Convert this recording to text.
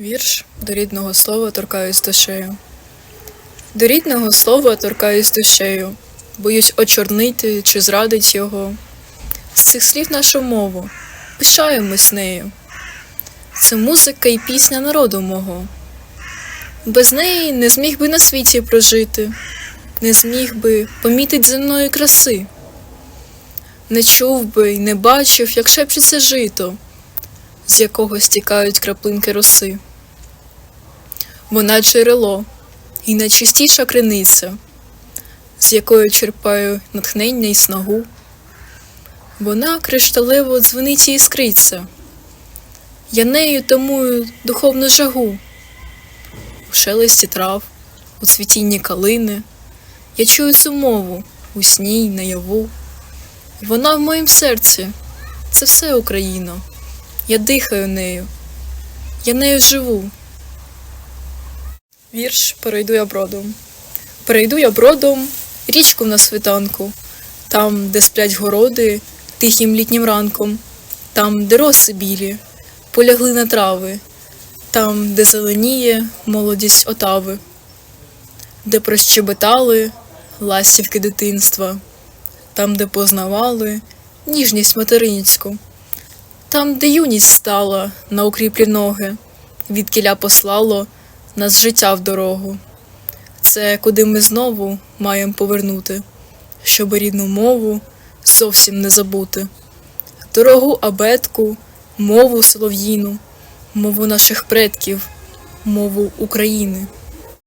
Вірш до рідного слова торкаюсь душею. До рідного слова торкаюсь душею, боюсь очорнити чи зрадить його. З цих слів нашу мову, пишаємось нею. Це музика і пісня народу мого. Без неї не зміг би на світі прожити, не зміг би помітить земної краси. Не чув би й не бачив, як шепчеться жито, з якого стікають краплинки роси. Вона джерело і найчистіша криниця, з якої черпаю натхнення і снагу. Вона кришталево дзвенить і іскриться, я нею тамую духовну жагу. У шелесті трав, у цвітінні калини, я чую цю мову у сні й наяву. Вона в моїм серці, це все Україна. Я дихаю нею, я нею живу. Вірш перейду я бродом. Перейду я бродом річку на світанку, там, де сплять городи тихим літнім ранком, там, де роси білі, полягли на трави, там, де зеленіє молодість отави, де прощебетали ластівки дитинства, там, де познавали ніжність материнську, там, де юність стала на укріплі ноги, від кіля послало нас життя в дорогу. Це куди ми знову маємо повернути, щоб рідну мову зовсім не забути. Дорогу абетку, мову солов'їну, мову наших предків, мову України.